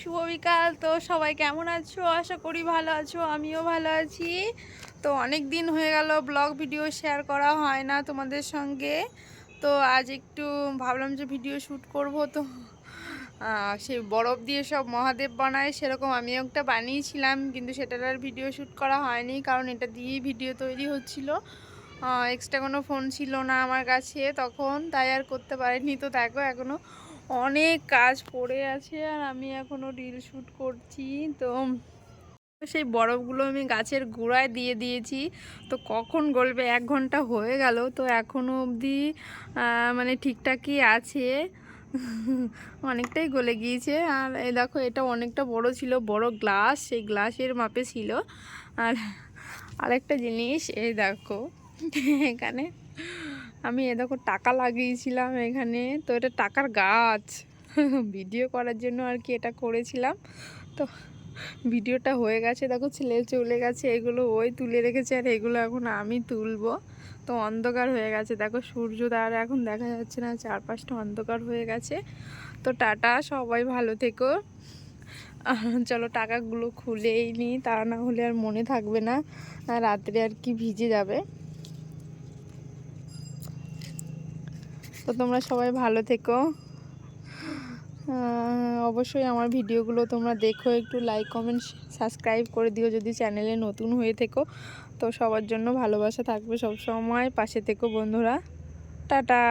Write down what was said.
শুভ বিকাল। তো সবাই কেমন আছো? আশা করি ভালো আছো, আমিও ভালো আছি। তো অনেক দিন হয়ে গেল, ব্লগ ভিডিও শেয়ার করা হয় না তোমাদের সঙ্গে। তো আজ একটু ভাবলাম যে ভিডিও শ্যুট করব তো। সেই বরফ দিয়ে সব মহাদেব বানায়, সেরকম আমিও একটা বানিয়েছিলাম, কিন্তু সেটার আর ভিডিও শ্যুট করা হয়নি, কারণ এটা দিয়েই ভিডিও তৈরি হচ্ছিল। এক্সট্রা কোনো ফোন ছিল না আমার কাছে তখন, তাই আর করতে পারিনি। তো দেখো এখনও অনেক কাজ পড়ে আছে আর আমি এখনও রিল শ্যুট করছি। তো সেই বরফগুলো আমি গাছের গোড়ায় দিয়ে দিয়েছি। তো কখন গলবে? এক ঘণ্টা হয়ে গেল। তো এখনও অবধি মানে ঠিকঠাকই আছে। অনেকটাই গলে গিয়েছে। আর এই দেখো, এটা অনেকটা বড় ছিল, বড় গ্লাস সেই গ্লাসের মাপে ছিল। আর আরেকটা জিনিস, এই দেখো, এখানে আমি এ দেখো টাকা লাগিয়েছিলাম এখানে। তো এটা টাকার গাছ। ভিডিও করার জন্য আর কি এটা করেছিলাম। তো ভিডিওটা হয়ে গেছে। দেখো ছেলে চলে গেছে। এগুলো ওই তুলে রেখেছে আর এগুলো এখন আমি তুলবো। তো অন্ধকার হয়ে গেছে। দেখো সূর্য আর এখন দেখা যাচ্ছে না, চারপাশটা অন্ধকার হয়ে গেছে। তো টাটা, সবাই ভালো থেকো। চলো টাকাগুলো খুলেই নিই। তা না হলে আর মনে থাকবে না। রাত্রে আর কি ভিজে যাবে। তো তোমরা সবাই ভালো থেকো। অবশ্যই আমার ভিডিওগুলো তোমরা দেখো, একটু লাইক কমেন্ট সাবস্ক্রাইব করে দিও যদি চ্যানেলে নতুন হয়ে থেকো। তো সবার জন্য ভালোবাসা থাকবে সব সময় পাশে থেকো বন্ধুরা। টাটা!